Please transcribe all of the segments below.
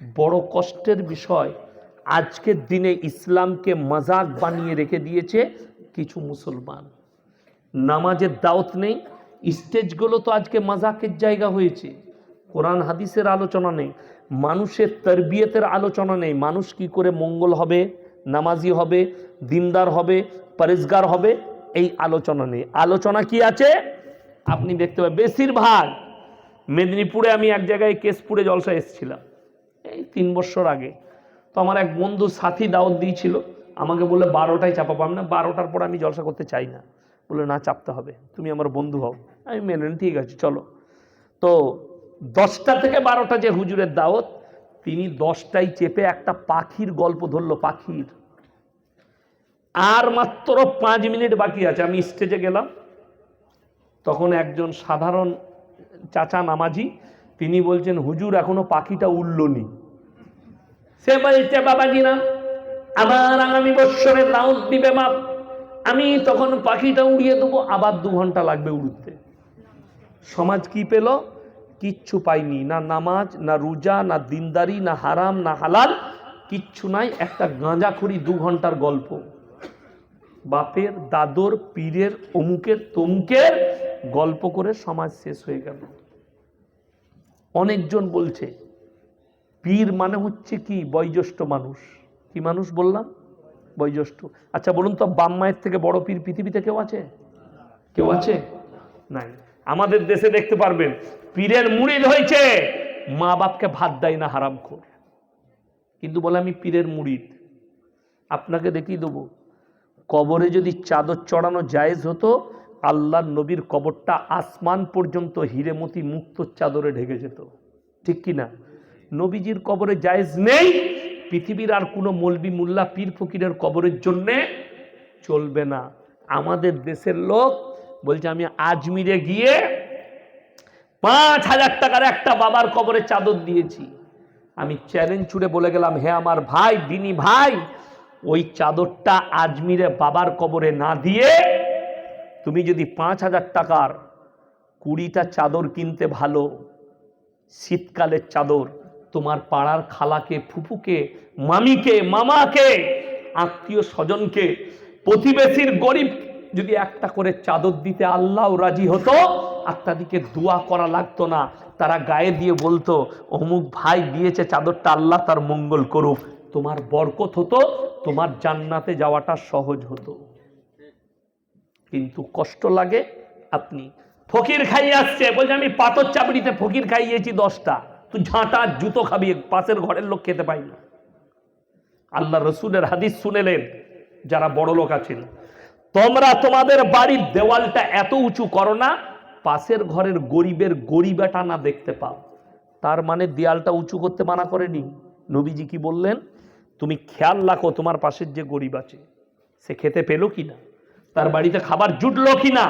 বড় কষ্টের বিষয় আজকের দিনে ইসলামকে মজাক বানিয়ে রেখে দিয়েছে কিছু মুসলমান। নামাজের দাওয়াত নেই, স্টেজগুলো তো আজকে মজাকের জায়গা হয়েছে। কোরআন হাদিসের আলোচনা নেই, মানুষের তরবিয়তের আলোচনা নেই, মানুষ কি করে মঙ্গল হবে, নামাজি হবে, দিনদার হবে, পরেজগার হবে, এই আলোচনা নেই। আলোচনা কি আছে? আপনি দেখতে পাবেন, বেশিরভাগ মেদিনীপুরে আমি এক জায়গায় কেশপুরে জলসা এসেছিলাম। এই তিন বছর আগে। তো আমার এক বন্ধু সাথী দাওয়াত দিয়েছিল, আমাকে বলে বারোটায় চাপাবো। আমি না বারোটার পর আমি জলসা করতে চাই না। বলে না, চাপতে হবে। তুমি আমার বন্ধু হও। আমি মেনে ঠিক আছে, চলো। তো দশটা থেকে বারোটা যে হুজুরের দাওয়াত, তিনি দশটায় চেপে একটা পাখির গল্প ধরলো, পাখির। আর মাত্র পাঁচ মিনিট বাকি আছে। আমি স্টেজে গেলাম। তখন একজন সাধারণ চাচা নামাজি তিনি বলছেন, হুজুর, এখনও পাখিটা উঠলনি সে বলছে বাবাজি না। আবার আগামী বৎসরে দাউদ দিবে মাপ আমি তখন পাখিটা উড়িয়ে দেবো, আবার দু ঘণ্টা লাগবে উড়তে। সমাজ কি পেল? কিচ্ছু পাইনি। না নামাজ, না রোজা, না দিনদারি, না হারাম, না হালাল, কিচ্ছু নাই। একটা গাঁজা গাঁজাখুরি দু ঘণ্টার গল্প। বাপের, দাদর, পীরের, অমুকের, তমুকের গল্প করে সমাজ শেষ হয়ে গেল। অনেকজন বলছে পীর মানে হচ্ছে কি? বয়োজ্যেষ্ঠ মানুষ। কি মানুষ বললাম? বয়োজ্যেষ্ঠ। আচ্ছা বলুন তো, বাম মায়ের থেকে বড় পীর পৃথিবীতে কেউ আছে? কেউ আছে? নাই। আমাদের দেশে দেখতে পারবেন, পীরের মুড়িদ হয়েছে, মা বাপকে ভাত দেয় না হারাম খোর। কিন্তু বলে আমি পীরের মুড়িদ। আপনাকে দেখিয়ে দেবো, কবরে যদি চাদর চড়ানো জায়েজ হতো আল্লাহ নবীর কবরটা আসমান পর্যন্ত হিরেমতি মুক্ত চাদরে ঢেকে যেত। ঠিক কি না? নবীজির কবরে জায়েজ নেই। পৃথিবীর আর কোনো মলবি মোল্লা পীর ফকিরের কবরের জন্যে চলবে না। আমাদের দেশের লোক বলছে, আমি আজমিরে গিয়ে পাঁচ হাজার টাকার একটা বাবার কবরে চাদর দিয়েছি। আমি চ্যালেঞ্জ ছুড়ে বলে গেলাম, হে আমার ভাই, দিনী ভাই, ওই চাদরটা আজমিরে বাবার কবরে না দিয়ে তুমি যদি পাঁচ হাজার টাকার কুড়িটা চাদর কিনতে ভালো, শীতকালের চাদর তোমার পাড়ার খালাকে ফুপুকে মামিকে, মামাকে, আত্মীয় স্বজনকে, প্রতিবেশীর গরিব, যদি একটা করে চাদর দিতে আল্লাহ রাজি হতো আর তাদেরকে দোয়া করা লাগতো না। তারা গায়ে দিয়ে বলতো, অমুক ভাই দিয়েছে চাদরটা, আল্লাহ তার মঙ্গল করুক। তোমার বরকত হতো, তোমার জান্নাতে যাওয়াটা সহজ হতো। কিন্তু কষ্ট লাগে, আপনি ফকির খাইয়ে আসছে। বলছে, আমি পাথর চাপড়িতে ফকির খাইয়েছি দশটা। তুই ঝাঁটা জুতো খাবি, পাশের ঘরের লোক খেতে পাই না আল্লাহ রসুলের হাদিস শুনেলেন, যারা বড় লোক আছেন, তোমরা তোমাদের বাড়ির দেওয়ালটা এত উঁচু করো না, পাশের ঘরের গরিবের গরিবাটা না দেখতে পাও। তার মানে দেয়ালটা উঁচু করতে মানা করেনি? নবীজি কি বললেন, তুমি খেয়াল রাখো, তোমার পাশের যে গরিব আছে, সে খেতে পেল কি না? তার বাড়িতে খাবার জুটলো কি না?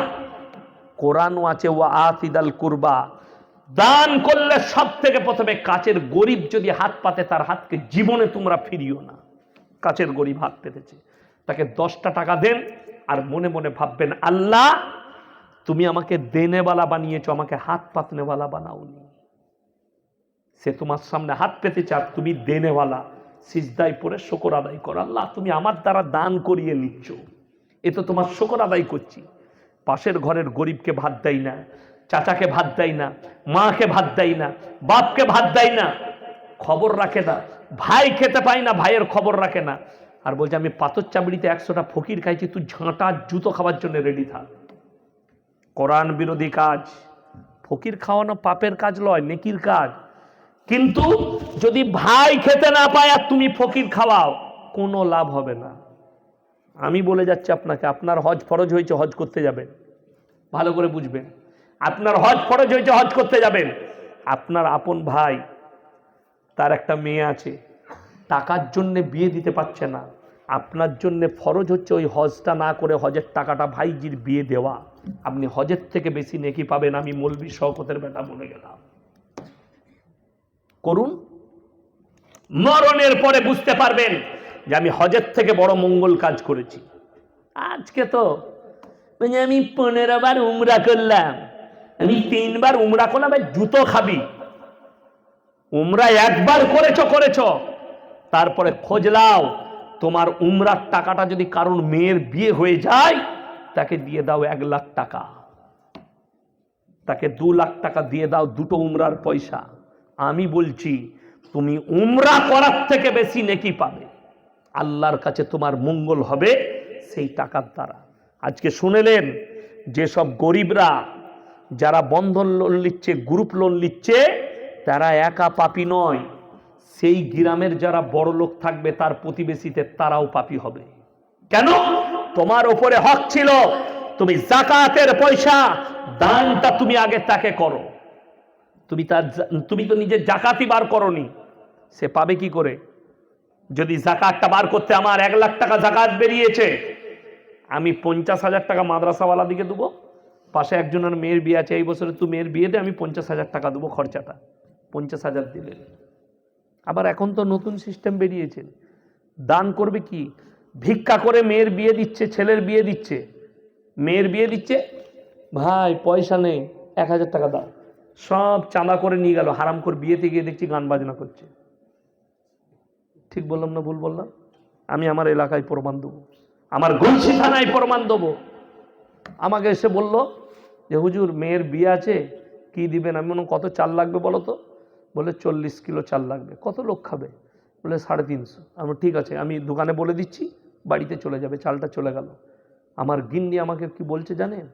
কোরআনও আছে ও আতিদাল কুরবা দান করলে সব থেকে প্রথমে কাচের গরিব যদি হাত পাতে, তার হাতকে জীবনে তোমরা ফিরিও না। কাচের গরিব হাত পেতেছে। তাকে দশটা টাকা দেন আর মনে মনে ভাববেন, আল্লাহ, তুমি আমাকে দেনেওয়ালা বানিয়েছো, আমাকে হাত পাতনেওয়ালা বানাওনি। সে তোমার সামনে হাত পেতে আর তুমি দেনেওয়ালা। সিজদাই পরে শকর আদায় করো। আল্লাহ, তুমি আমার দ্বারা দান করিয়ে নিচ্ছ। এ তো তোমার শকর আদায় করছি। পাশের ঘরের গরিবকে ভাত দেয় না। চাচাকে ভাত দেয় না, মাকে ভাত দেয় না, বাপকে ভাত দেয় না, খবর রাখে না, ভাই খেতে পায় না, ভাইয়ের খবর রাখে না। আর বলছে, আমি পাথর চাবড়িতে একশোটা ফকির খাইছি, তুই ঝাঁটা জুতো খাওয়ার জন্য রেডি থাক। কোরআন বিরোধী কাজ, ফকির খাওয়ানো পাপের কাজ লয়, নেকির কাজ। কিন্তু যদি ভাই খেতে না পায় আর তুমি ফকির খাওয়াও, কোনো লাভ হবে না। আমি বলে যাচ্ছি আপনাকে, আপনার হজ ফরজ হয়েছে, হজ করতে যাবেন। ভালো করে বুঝবেন। আপনার হজ ফরজ হয়েছে, হজ করতে যাবেন। আপনার আপন ভাই, তার একটা মেয়ে আছে, টাকার জন্যে বিয়ে দিতে পারছে না। আপনার জন্য ফরজ হচ্ছে ওই হজটা না করে হজের টাকাটা ভাইজির বিয়ে দেওয়া। আপনি হজের থেকে বেশি নেকি পাবেন, আমি মলবি শওকতের বেটা বলে গেলাম। করুন। মরণের পরে বুঝতে পারবেন যে আমি হজের থেকে বড় মঙ্গল কাজ করেছি। আজকে তো আমি পনেরো বার উমরা করলাম। আমি তিনবার উমরা করলাম জুতো খাবি। উমরা একবার করেছ করেছ। তারপরে খোঁজ লাও তোমার উমরার টাকাটা যদি কারণ মেয়ের বিয়ে হয়ে যায়, তাকে দিয়ে দাও এক লাখ টাকা। তাকে দু লাখ টাকা দিয়ে দাও দুটো উমরার পয়সা। আমি বলছি, তুমি উমরা করার থেকে বেশি নেকি পাবে। আল্লাহর কাছে তোমার মঙ্গল হবে সেই টাকার দ্বারা। আজকে শুনেলেন, যেসব গরিবরা যারা বন্ধন লোন নিচ্ছে গ্রুপ লোন নিচ্ছে তারা একা পাপি নয়। সেই গ্রামের যারা বড় লোক থাকবে, তার প্রতিবেশীতে তারাও পাপি হবে। কেন? তোমার ওপরে হক ছিল। তুমি জাকাতের পয়সা, দানটা তুমি আগে তাকে করো। তুমি তার তুমি তো নিজের জাকাতই বার করনি। সে পাবে কি করে? যদি জাকাতটা বার করতে আমার এক লাখ টাকা জাকাত বেরিয়েছে, আমি পঞ্চাশ হাজার টাকা মাদ্রাসাওয়ালা দিকে দেবো? পাশে একজনের মেয়ের বিয়ে আছে, এই বছরে তুই মেয়ের বিয়েতে আমি পঞ্চাশ হাজার টাকা দেবো খরচাটা। পঞ্চাশ হাজার দিলে। আবার এখন তো নতুন সিস্টেম বেরিয়েছে। দান করবে কি? ভিক্ষা করে মেয়ের বিয়ে দিচ্ছে, ছেলের বিয়ে দিচ্ছে। মেয়ের বিয়ে দিচ্ছে, ভাই পয়সা নেই, এক হাজার টাকা দাও। সব চাঁদা করে নিয়ে গেল, হারাম করে বিয়েতে গিয়ে দেখছি গান বাজনা করছে। ঠিক বললাম না ভুল বললাম? আমি আমার এলাকায় প্রমাণ দেবো। আমার গলসি থানায় প্রমাণ দেবো। আমাকে এসে বলল যে, হুজুর, মেয়ের বিয়ে আছে, কি দিবেন? আমি বললাম, কত চাল লাগবে বলো তো? বলে, চল্লিশ কিলো চাল লাগবে। কত লোক খাবে? বলে, সাড়ে তিনশো। আমি ঠিক আছে। আমি দোকানে বলে দিচ্ছি, বাড়িতে চলে যাবে, চালটা চলে গেল। আমার গিন্নি আমাকে কি বলছে জানেন?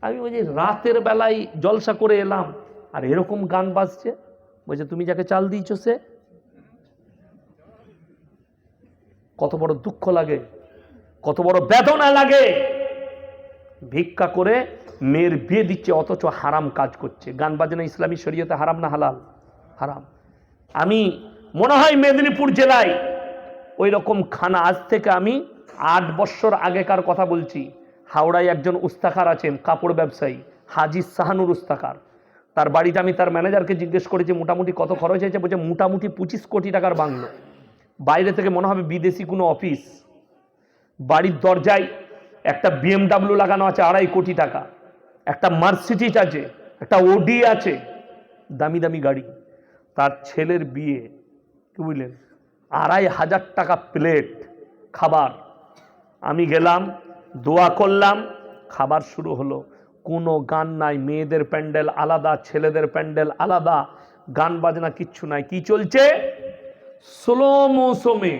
আমি ওই যে রাতের বেলায় জলসা করে এলাম, আর এরকম গান বাজছে। বলছে, তুমি যাকে চাল দিয়েছ সে? কত বড় দুঃখ লাগে, কত বড় বেদনা লাগে। ভিক্ষা করে মেয়ের বিয়ে দিচ্ছে, অথচ হারাম কাজ করছে। গান বাজনা ইসলামী শরীয়তে হারাম না হালাল? হারাম। আমি, মনে হয় মেদিনীপুর জেলায় ওই রকম খানা আজ থেকে আমি আট বছর আগেকার কথা বলছি। হাওড়ায় একজন উস্তাকার আছেন, কাপড় ব্যবসায়ী, হাজি সাহানুর উস্তাকার তার বাড়িতে আমি তার ম্যানেজারকে জিজ্ঞেস করেছি, মোটামুটি কত খরচ হয়েছে? বলছে, মোটামুটি পঁচিশ কোটি টাকার বাংলো। বাইরে থেকে মনে হবে বিদেশি কোনো অফিস। বাড়ির দরজায় একটা বিএমডাব্লিউ লাগানো আছে আড়াই কোটি টাকা। একটা মার্সিডিজ আছে, একটা ওডি আছে, দামি দামি গাড়ি। তার ছেলের বিয়ে, কি বুঝলেন? আড়াই হাজার টাকা প্লেট খাবার। আমি গেলাম, দোয়া করলাম, খাবার শুরু হলো। কোনো গান নাই, মেয়েদের প্যান্ডেল আলাদা, ছেলেদের প্যান্ডেল আলাদা, গান বাজনা কিচ্ছু নাই। কি চলছে? স্লো মৌসুমে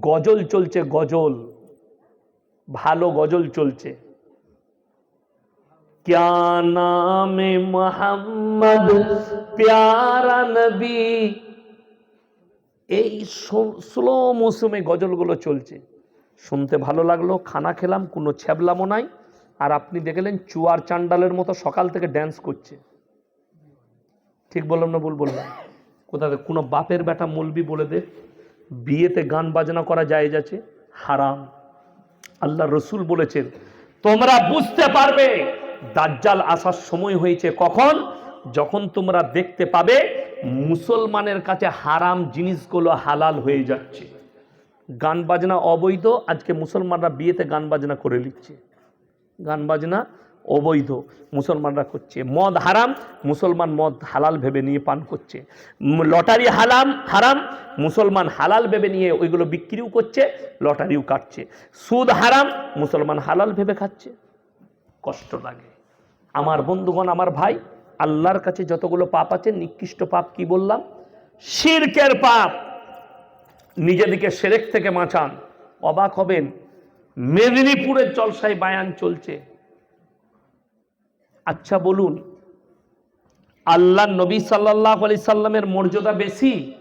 গজল চলছে, গজল। ভালো গজল চলছে क्या नाम মোহাম্মদ প্যারা নবী এই স্লো মৌসুমে গজলগুলো চলছে শুনতে ভালো লাগলো খানা খেলাম কোনো ছ্যাবলামো নাই আর আপনি দেখলেন চুয়ার চান্ডালের মতো সকাল থেকে ড্যান্স করছে ঠিক বললাম না ভুল বললাম কোথা থেকে কোনো বাপের বেটা মলবি বলে দে বিয়েতে গান বাজনা করা যায় যাচ্ছে হারাম আল্লাহ রসুল বলেছেন, তোমরা বুঝতে পারবে, দাজ্জাল আসার সময় হয়েছে কখন? যখন তোমরা দেখতে পাবে মুসলমানের কাছে হারাম জিনিসগুলো হালাল হয়ে যাচ্ছে। গান বাজনা অবৈধ, আজকে মুসলমানরা বিয়েতে গান বাজনা করে লিখছে গান বাজনা অবৈধ, মুসলমানরা করছে। মদ হারাম, মুসলমান মদ হালাল ভেবে নিয়ে পান করছে। লটারি হালাম, হারাম, মুসলমান হালাল ভেবে নিয়ে ওইগুলো বিক্রিও করছে, লটারিও কাটছে। সুদ হারাম, মুসলমান হালাল ভেবে খাচ্ছে। কষ্ট লাগে। আমার বন্ধুগণ, আমার ভাই, আল্লাহর কাছে যতগুলো পাপ আছে, নিকৃষ্ট পাপ কি বললাম? শিরকের পাপ। নিজেদিকে সেরেক থেকে বাঁচান। অবাক হবেন। মেদিনীপুরের জলসায় বায়ান চলছে। আচ্ছা বলুন আল্লাহ নবী সাল্লাহ আলি সাল্লামের মর্যাদা বেশি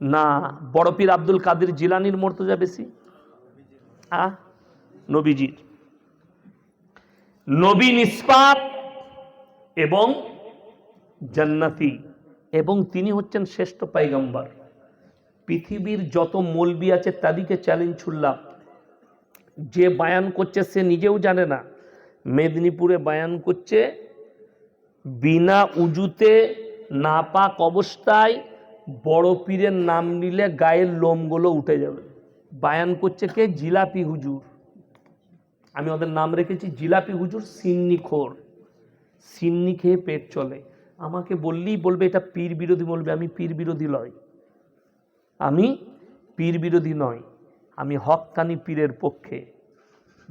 না বড় পীর আব্দুল কাদের জিলানির মর্যাদা বেশি? আ? নবীজির। নবী নিষ্পাপ এবং জান্নাতি এবং তিনি হচ্ছেন শ্রেষ্ঠ পাইগম্বর পৃথিবীর যত মলবি আছে তাদেরকে চ্যালেঞ্জ ছুড়লাম যে বায়ান করছে সে নিজেও জানে না। মেদিনীপুরে বায়ান করছে, বিনা উজুতে নাপাক অবস্থায় বড় পীরের নাম নিলে গায়ের লোমগুলো উঠে যাবে। বায়ান করছে কে? জিলাপি হুজুর। আমি ওদের নাম রেখেছি, জিলাপি হুজুর সিন্নি খোর। সিন্নি খেয়ে পেট চলে। আমাকে বললেই বলবে, এটা পীর বিরোধী বলবে, আমি পীর বিরোধী নয়। আমি পীর বিরোধী নয়, আমি হক্কানি পীরের পক্ষে,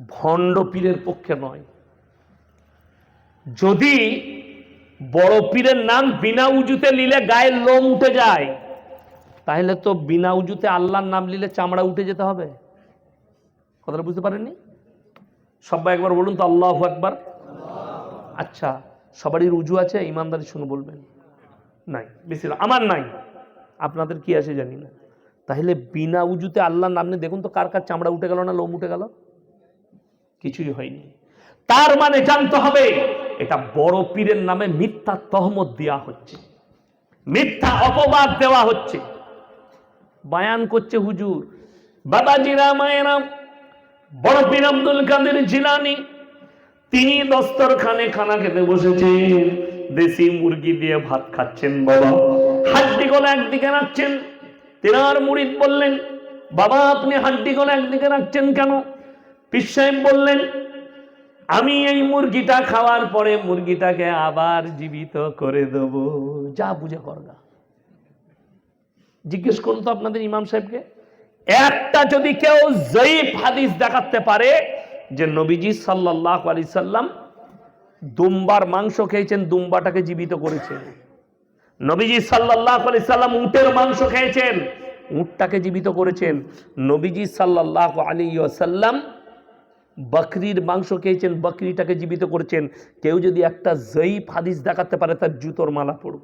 ভণ্ড পীরের পক্ষে নয়। যদি বড় পীরের নাম বিনা উজুতে নিলে গায়ের লোম উঠে যায়, তাহলে তো বিনা উজুতে আল্লাহর নাম নিলে চামড়া উঠে যেতে হবে। কথাটা বুঝতে পারেননি? সবাই একবার বলুন তো, আল্লাহ একবার আচ্ছা সবারই রুজু আছে? ইমানদারি শুনে বলবেন। নাই, বেশি আমার নাই। আপনাদের কি আছে জানি না। তাহলে বিনা উজুতে আল্লাহর নাম নিয়ে দেখুন তো, কার কার চামড়া উঠে গেল না লোম উঠে গেল? কিছুই হয়নি। তার মানে জানতে হবে এটা বড় পীরের নামে মিথ্যা তহমত দেওয়া হচ্ছে। মিথ্যা অপবাদ দেওয়া হচ্ছে। বায়ান করছে হুজুর। বাবাজিরা মায়েরাম বড় পীর আব্দুল কাদের জিলানি, তিনি দস্তরখানে খানা খেতে বসেছেন। দেশি মুরগি দিয়ে ভাত খাচ্ছেন বাবা। হাড্ডি গলা একদিকে রাখছেন। তেনার মুড়িদ বললেন, বাবা, আপনি হাড্ডি গলা একদিকে রাখছেন কেন? পীর সাহেব বললেন আমি এই মুরগিটা খাওয়ার পরে মুরগিটাকে আবার জীবিত করে দেব। যা বুঝে করগা জিজ্ঞেস করুন তো আপনাদের ইমাম সাহেবকে। একটা যদি কেউ জয়ীফ হাদিস দেখাতে পারে যে নবীজি সাল্লাহ আলি সাল্লাম দুম্বার মাংস খেয়েছেন, দুম্বাটাকে জীবিত করেছেন। নবীজি সাল্লাহ আলি সাল্লাম উটের মাংস খেয়েছেন, উটটাকে জীবিত করেছেন। নবীজি সাল্লাহ আলী সাল্লাম বকরির মাংস খেয়েছেন, বকরিটাকে জীবিত করেছেন। কেউ যদি একটা জয়ীফ হাদিস দেখাতে পারে, তার জুতোর মালা পরব।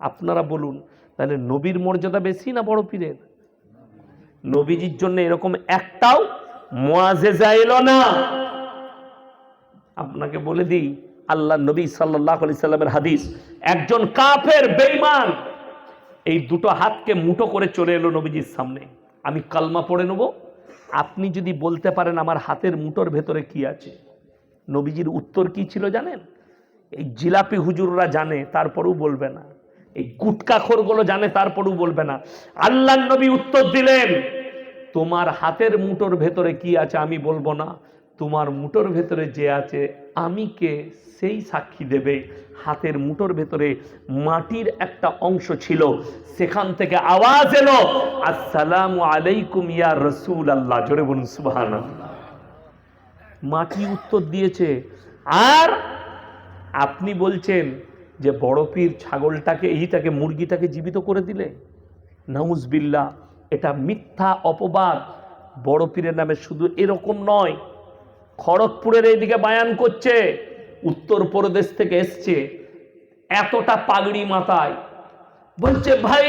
আপনারা বলুন, তাহলে নবীর মর্যাদা বেশি না বড় পীরের? নবীজির জন্য এরকম একটাও মোয়াজেজা এলো না। আপনাকে বলে দিই, আল্লাহ নবী সাল্লাহ সাল্লামের হাদিস, একজন কাফের বেইমান এই দুটো হাতকে মুঠো করে চলে এলো নবীজির সামনে। আমি কালমা পড়ে নেব আপনি যদি বলতে পারেন আমার হাতের মুটোর ভেতরে কি আছে? নবীজির উত্তর কি ছিল জানেন? এই জিলাপি হুজুররা জানে, তারপরেও বলবে না। এই গুটকাখোরগুলো জানে, তারপরেও বলবে না। আল্লাহ নবী উত্তর দিলেন, তোমার হাতের মুটোর ভেতরে কি আছে আমি বলব না। তোমার মুটোর ভেতরে যে আছে আমি কে? সেই সাক্ষী দেবে। হাতের মুঠোর ভেতরে মাটির একটা অংশ ছিল। সেখান থেকে আওয়াজ এলো, আসসালামু আলাইকুম ইয়া রসুল আল্লাহ জোরে বলুন সুবহান মাটি উত্তর দিয়েছে, আর আপনি বলছেন যে বড় পীর ছাগলটাকে, এইটাকে, মুরগিটাকে জীবিত করে দিলে? নাউজবিল্লা এটা মিথ্যা অপবাদ। বড় পীরের নামে শুধু এরকম নয় খড়গপুরের এইদিকে বায়ান করছে উত্তরপ্রদেশ থেকে এসছে এতটা পাগড়ি মাথায় বলছে ভাই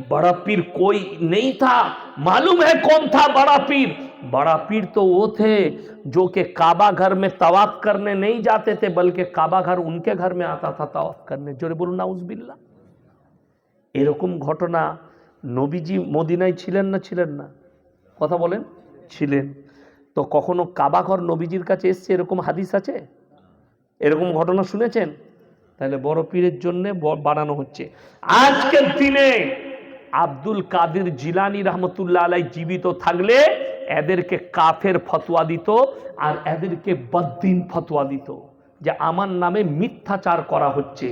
बड़ा पीर कोई नहीं था मालूम है कौन था बड़ा पीर बड़ा पीर तो वो थे जो कि काबा घर में तवाफ करने नहीं जाते थे बल्कि काबा घर उनके घर में आता था तवाफ करने জোরে বলুন নাউজবিল্লাহ এরকম ঘটনা নবীজি মদিনায় ছিলেন না ছিলেন না কথা বলেন ছিলেন তো কখনো কাবাঘর নবীজির কাছে এসছে এরকম হাদিস আছে? এরকম ঘটনা শুনেছেন? তাহলে বড় পীরের জন্য বানানো হচ্ছে। আজকের দিনে আব্দুল কাদের জিলানি রহমতুল্লাহ আলাই জীবিত থাকলে এদেরকে কাফের ফতোয়া দিত আর এদেরকে বদ্দিন ফতোয়া দিত। যে আমার নামে মিথ্যাচার করা হচ্ছে,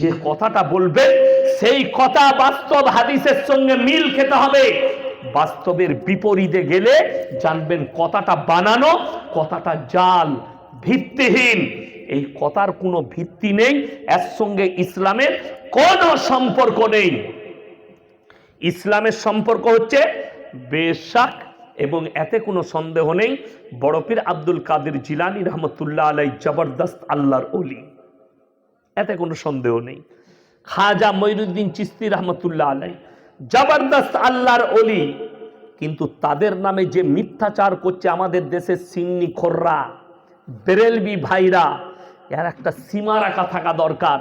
যে কথাটা বলবে, সেই কথা বাস্তব হাদিসের সঙ্গে মিল খেতে হবে। বাস্তবের বিপরীতে গেলে জানবেন কথাটা বানানো, কথাটা জাল, ভিত্তিহীন। এই কথার কোনো ভিত্তি নেই এর সঙ্গে ইসলামের কোনো সম্পর্ক নেই। ইসলামের সম্পর্ক হচ্ছে বেশাক এবং এতে কোনো সন্দেহ নেই। বড়পীর আব্দুল কাদের জিলানি রহমতুল্লাহ আলাই জবরদস্ত আল্লাহর অলি এতে কোনো সন্দেহ নেই। খাজা মঈনুদ্দিন চিস্তি রহমতুল্লাহ আলাই জবরদস্ত আল্লাহর অলি কিন্তু তাদের নামে যে মিথ্যাচার করছে আমাদের দেশের সিন্নি খোররা, বেরেলবি ভাইরা, এর একটা সীমা রাখা থাকা দরকার।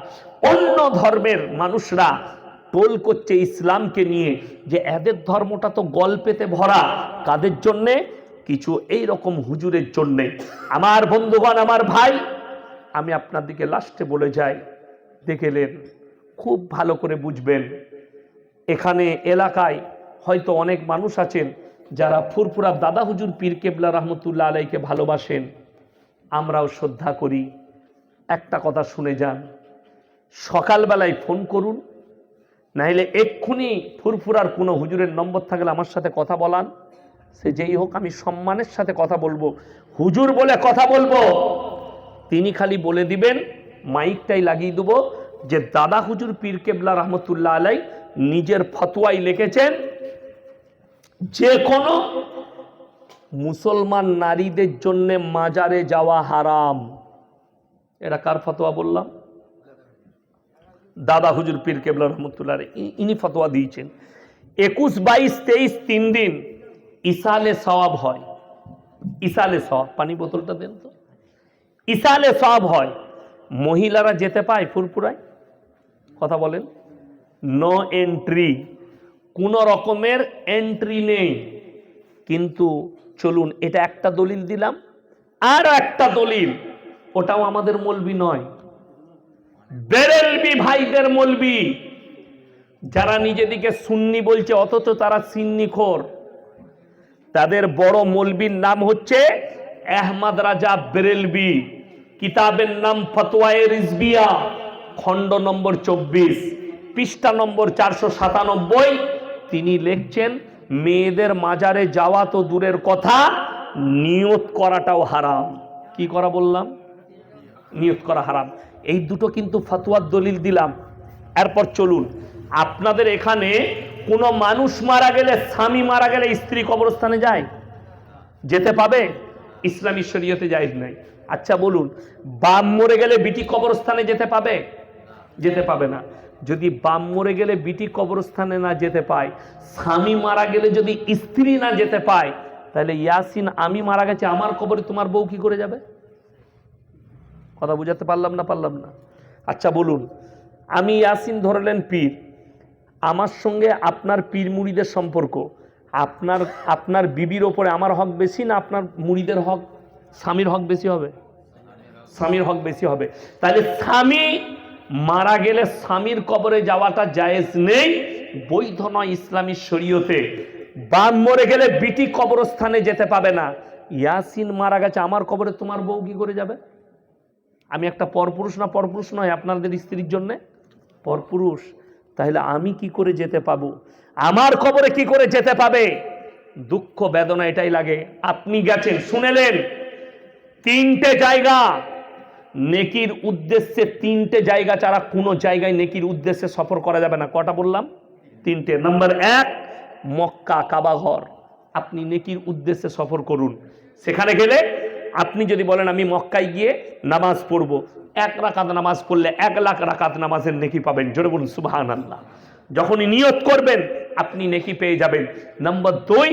অন্য ধর্মের মানুষরা টোল করছে ইসলামকে নিয়ে যে এদের ধর্মটা তো গল্পেতে ভরা, কাদের জন্যে? কিছু এই রকম হুজুরের জন্যে। আমার বন্ধুগণ, আমার ভাই, আমি আপনার দিকে লাস্টে বলে যাই। দেখেলেন খুব ভালো করে বুঝবেন। এখানে এলাকায় হয়তো অনেক মানুষ আছেন যারা ফুরফুরা দাদা হুজুর পীর কেবলা রহমতুল্লাহ আলাইকে ভালোবাসেন। আমরাও শ্রদ্ধা করি। একটা কথা শুনে যান। সকালবেলায় ফোন করুন নাহলে এক্ষুনি ফুরফুরার কোনো হুজুরের নম্বর থাকলে আমার সাথে কথা বলান। সে যেই হোক, আমি সম্মানের সাথে কথা বলব। হুজুর বলে কথা বলব। তিনি খালি বলে দিবেন, মাইকটাই লাগিয়ে দেবো যে দাদা হুজুর পীর কেবলা রহমতুল্লাহ আলাই নিজের ফতোয়াই লিখেছেন, যে কোনো মুসলমান নারীদের জন্য মাজারে যাওয়া হারাম। এটা কার ফতোয়া বললাম? দাদা হুজুর পীর কেবলা রহমতুল্লাহ ইনি ফতোয়া দিয়েছেন। একুশ, বাইশ, তেইশ, তিন দিন ইসালে সওয়াব হয়। ইসালে সওয়াব, পানি বোতলটা দেন তো। ইসালে সওয়াব হয়। মহিলারা যেতে পায় ফুরপুরায় কথা বলেন। নো এন্ট্রি কোনো রকমের এন্ট্রি নেই। কিন্তু চলুন, এটা একটা দলিল দিলাম। আর একটা দলিল। ওটাও আমাদের মলবি নয়। বেরেলবি ভাইদের মলবি। যারা নিজেদিকে সুন্নি বলছে, অথচ তারা সিন্নিখোর। তাদের বড় মলবির নাম হচ্ছে আহমদ রাজা বেরেলবি। কিতাবের নাম ফতোয়ায়ে রিজবিয়া, খণ্ড নম্বর চব্বিশ। পৃষ্ঠা নম্বর চারশো সাতানব্বই। তিনি লিখছেন, মেয়েদের মাজারে যাওয়া তো দূরের কথা, নিয়ত করাটাও হারাম। কি করা বললাম? নিয়ত করা হারাম। এই দুটো কিন্তু ফতোয়ার দলিল দিলাম। এরপর চলুন। আপনাদের এখানে কোনো মানুষ মারা গেলে, স্বামী মারা গেলে স্ত্রী কবরস্থানে যায়? যেতে পাবে? ইসলাম ঈশ্বরীয়তে যায় নাই। আচ্ছা বলুন। বাম মরে গেলে বিটি কবরস্থানে যেতে পাবে? যেতে পাবে না। যদি বাম মরে গেলে বিটি কবরস্থানে না যেতে পায়, স্বামী মারা গেলে যদি স্ত্রী না যেতে পায়, তাহলে ইয়াসিন, আমি মারা গেছে, আমার কবরে তোমার বউ কি করে যাবে? কথা বুঝাতে পারলাম না পারলাম না। আচ্ছা বলুন, আমি ইয়াসিন ধরলেন পীর, আমার সঙ্গে আপনার পীর মুড়িদের সম্পর্ক, আপনার আপনার বিবির ওপরে আমার হক বেশি না আপনার মুড়িদের হক, স্বামীর হক বেশি হবে? স্বামীর হক বেশি হবে। তাহলে স্বামী মারা গেলে স্বামীর কবরে যাওয়াটা জায়েজ নেই। বৈধ নয় ইসলামী শরীয়তে। বাম মরে গেলে বিটি কবরস্থানে যেতে পাবে না। ইয়াসিন মারা গেছে, আমার কবরে তোমার বউ কি করে যাবে? আমি একটা পরপুরুষ না, পরপুরুষ নয়, আপনাদের স্ত্রীর জন্যে? পরপুরুষ। তাহলে আমি কি করে যেতে পাবো? আমার কবরে কি করে যেতে পাবে? দুঃখ, বেদনা এটাই লাগে। আপনি গেছেন শুনেলেন তিনটে জায়গা নেকির উদ্দেশ্যে তিনটে জায়গা ছাড়া কোনো জায়গায় নেকির উদ্দেশ্যে সফর করা যাবে না। কটা বললাম? তিনটে। নাম্বার এক, মক্কা কাবাঘর আপনি নেকির উদ্দেশ্যে সফর করুন। সেখানে গেলে আপনি যদি বলেন, আমি মক্কায় গিয়ে নামাজ পড়ব। এক রাকাত নামাজ পড়লে এক লাখ রাকাত নামাজের নেকি পাবেন। জোরে বলুন সুবাহান আল্লাহ যখনই নিয়ত করবেন, আপনি নেকি পেয়ে যাবেন। নাম্বার দুই,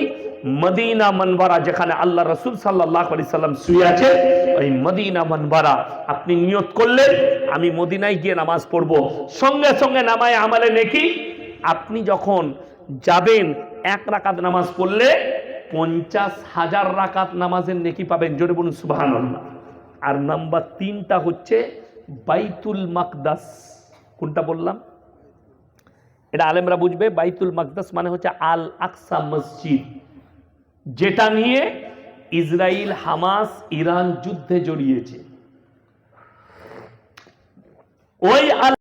মদিনা মনবারা, যেখানে আল্লাহ রসুল সাল্লাহ সাল্লাম শুয়ে আছে ওই মদিনা মনবারা। আপনি নিয়ত করলেন, আমি মদিনায় গিয়ে নামাজ পড়ব। সঙ্গে সঙ্গে নামায় আমালে নেকি, আপনি যখন যাবেন, এক রাকাত নামাজ পড়লে পঞ্চাশ হাজার রাকাত নামাজের নেকি পাবেন। জোরে বলুন সুবাহান আর নাম্বার তিনটা হচ্ছে বাইতুল মাকদাস। কোনটা বললাম? এটা আলেমরা বুঝবে, বাইতুল মাকদাস মানে হচ্ছে আল আকসা মসজিদ। যেটা নিয়ে ইসরায়েল হামাস, ইরান যুদ্ধে জড়িয়েছে। ওই আল